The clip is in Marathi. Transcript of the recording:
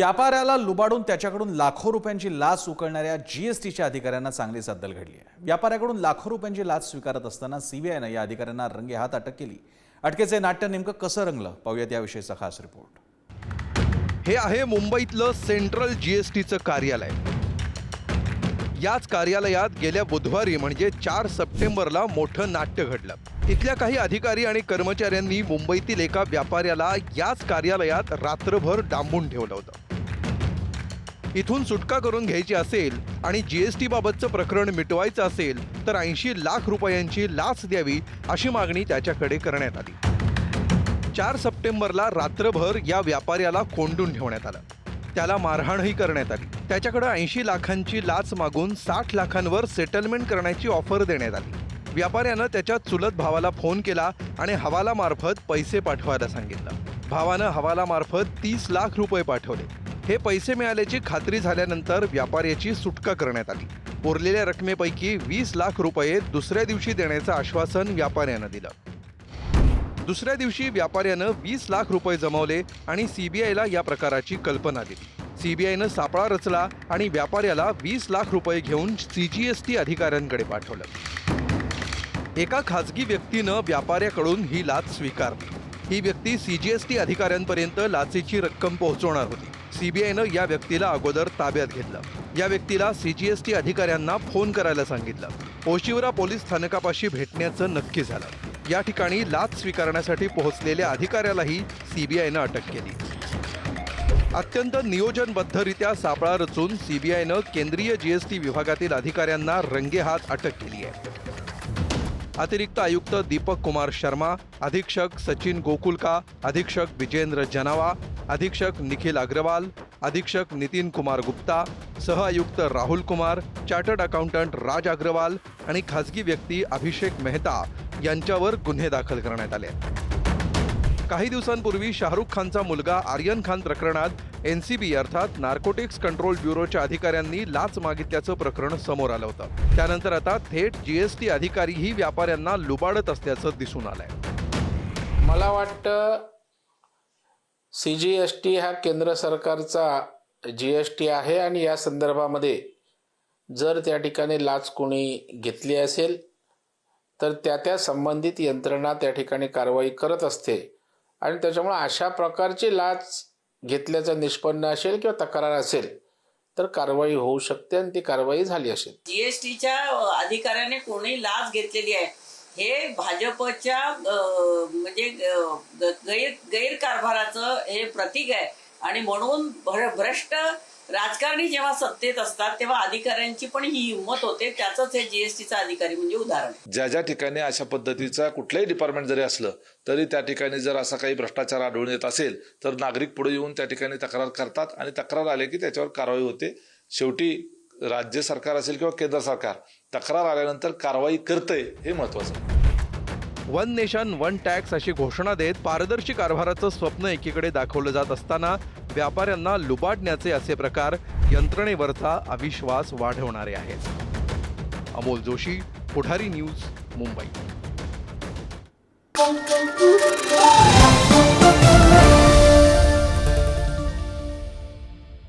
व्यापाऱ्याला लुबाडून त्याच्याकडून लाखो रुपयांची लाच उकळणाऱ्या जीएसटीच्या अधिकाऱ्यांना चांगली सद्दल घडली आहे. व्यापाऱ्याकडून लाखो रुपयांची लाच स्वीकारत असताना सीबीआयनं या अधिकाऱ्यांना रंगेहात अटक केली. अटकेचे नाट्य नेमकं कसं रंगलं? पाहूयात याविषयीचा खास रिपोर्ट हे आहे मुंबईतलं सेंट्रल जीएसटीचं कार्यालय. याच कार्यालयात गेल्या बुधवारी म्हणजे चार सप्टेंबरला मोठं नाट्य घडलं. इथल्या काही अधिकारी आणि कर्मचाऱ्यांनी मुंबईतील एका व्यापाऱ्याला याच कार्यालयात रात्रभर डांबून ठेवलं होतं. इथून सुटका करून घ्यायची असेल आणि जीएसटी बाबतचं प्रकरण मिटवायचं असेल तर ऐंशी लाख रुपयांची लाच द्यावी अशी मागणी त्याच्याकडे करण्यात आली. चार सप्टेंबरला रात्रभर या व्यापाऱ्याला कोंडून ठेवण्यात आलं. त्याला मारहाणही करण्यात आली. त्याच्याकडे ऐंशी लाखांची लाच मागून साठ लाखांवर सेटलमेंट करण्याची ऑफर देण्यात आली. व्यापाऱ्यानं त्याच्या चुलत भावाला फोन केला आणि हवालामार्फत पैसे पाठवायला सांगितलं. भावानं हवालामार्फत तीस लाख रुपये पाठवले. हे पैसे मिळाल्याची खात्री झाल्यानंतर व्यापाऱ्याची सुटका करण्यात आली. उरलेल्या रकमेपैकी वीस लाख रुपये दुसऱ्या दिवशी देण्याचं आश्वासन व्यापाऱ्यानं दिलं. दुसऱ्या दिवशी व्यापाऱ्यानं वीस लाख रुपये जमवले आणि सीबीआयला या प्रकाराची कल्पना दिली. सीबीआयनं सापळा रचला आणि व्यापाऱ्याला वीस लाख रुपये घेऊन सीजीएसटी अधिकाऱ्यांकडे पाठवलं. एका खाजगी व्यक्तीनं व्यापाऱ्याकडून ही लाच स्वीकारली. ही व्यक्ती सीजीएसटी अधिकाऱ्यांपर्यंत लाचेची रक्कम पोहोचवणार होती. सीबीआयनं या व्यक्तीला अगोदर ताब्यात घेतलं. या व्यक्तीला सीजीएसटी अधिकाऱ्यांना फोन करायला सांगितलं. ओशिवरा पोलीस स्थानकापाशी भेटण्याचं नक्की झालं. या ठिकाणी लाच स्वीकारण्यासाठी पोहोचलेल्या अधिकाऱ्यालाही सीबीआयनं अटक केली. अत्यंत नियोजनबद्धरित्या सापळा रचून सीबीआयनं केंद्रीय जीएसटी विभागातील अधिकाऱ्यांना रंगेहात अटक केली आहे. अतिरिक्त आयुक्त दीपक कुमार शर्मा अधीक्षक सचिन गोकुलका अधीक्षक विजेंद्र जनावा अधीक्षक निखिल अग्रवाल अधीक्षक नितीन कुमार गुप्ता सह आयुक्त राहुल कुमार चार्टर्ड अकाउंटंट राज अग्रवाल आणि खासगी व्यक्ती अभिषेक मेहता यांच्यावर गुन्हे दाखल करण्यात आले काही दिवसांपूर्वी शाहरुख खानचा मुलगा आर्यन खान प्रकरणात एन सी बी अर्थात नार्कोटिक्स कंट्रोल ब्युरोच्या अधिकाऱ्यांनी लाच मागितल्याचं प्रकरण समोर आलं होतं. त्यानंतर आता थेट जीएसटी अधिकारीही व्यापाऱ्यांना लुबाडत असल्याचं दिसून आलंय. मला वाटतं सी जी एस टी हा केंद्र सरकारचा जी एस टी आहे आणि या संदर्भामध्ये जर त्या ठिकाणी लाच कोणी घेतली असेल तर त्या त्या संबंधित यंत्रणा त्या ठिकाणी कारवाई करत असते. आणि त्याच्यामुळे अशा प्रकारची लाच घेतल्याचं निष्पन्न असेल किंवा तक्रार असेल तर कारवाई होऊ शकते आणि ती कारवाई झाली असेल. जीएसटीच्या अधिकाऱ्याने कोणी लाच घेतलेली आहे हे भाजपच्या म्हणजे गैर गैरकारभाराचं हे प्रतीक आहे. आणि म्हणून भ्र- भ्रष्ट राजकारणी जेव्हा सत्तेत असतात तेव्हा अधिकाऱ्यांची पण ही हिंमत होते. त्याचंच हे जीएसटीचा अधिकारी म्हणजे उदाहरण ज्या ज्या ठिकाणी अशा पद्धतीचा कुठलंही डिपार्टमेंट जरी असलं तरी त्या ठिकाणी जर असा काही भ्रष्टाचार आढळून येत असेल तर नागरिक पुढे येऊन त्या ठिकाणी तक्रार करतात आणि तक्रार आले की त्याच्यावर कारवाई होते. शेवटी राज्य सरकार असेल किंवा केंद्र सरकार तक्रार आल्यानंतर कारवाई करतंय हे महत्वाचं वन नेशन वन टॅक्स अशी घोषणा देत पारदर्शी कारभाराचं स्वप्न एकीकडे दाखवलं जात असताना व्यापाऱ्यांना लुबाडण्याचे असे प्रकार यंत्रणेवरचा अविश्वास वाढवणारे आहेत. अमोल जोशी पुढारी न्यूज मुंबई.